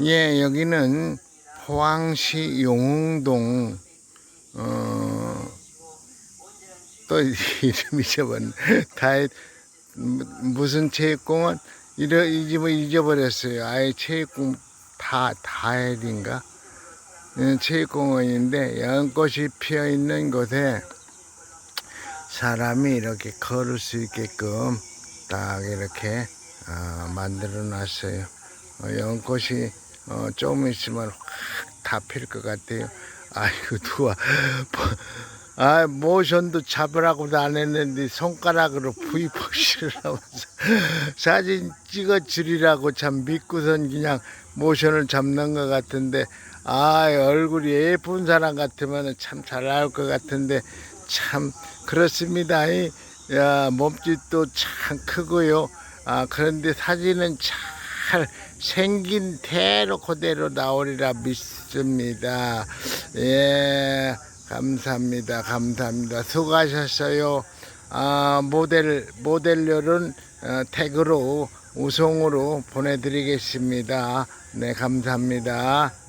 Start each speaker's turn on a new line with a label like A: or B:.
A: 예, 여기는 포항시 용흥동, 어, 또 이름 잊어버렸네. 다, 무슨 체육공원? 이러, 잊어, 잊어버렸어요. 아예 체육공, 다, 다헬인가? 예, 체육공원인데, 연꽃이 피어 있는 곳에 사람이 이렇게 걸을 수 있게끔 딱 이렇게 아, 만들어 놨어요. 어, 연꽃이 어, 좀 있으면 확 다 필 것 같아요. 아이고 누가 아 모션도 잡으라고도 안 했는데 손가락으로 부이포시를 하면서 사진 찍어 주리라고 참 믿고선 그냥 모션을 잡는 것 같은데 아 얼굴이 예쁜 사람 같으면 참 잘 나올 것 같은데 참 그렇습니다. 이, 야, 몸집도 참 크고요. 아, 그런데 사진은 잘 생긴 대로 그대로 나오리라 믿습니다. 예, 감사합니다. 감사합니다. 수고하셨어요. 아, 모델, 모델료는 어, 택으로 우송으로 보내드리겠습니다. 네, 감사합니다.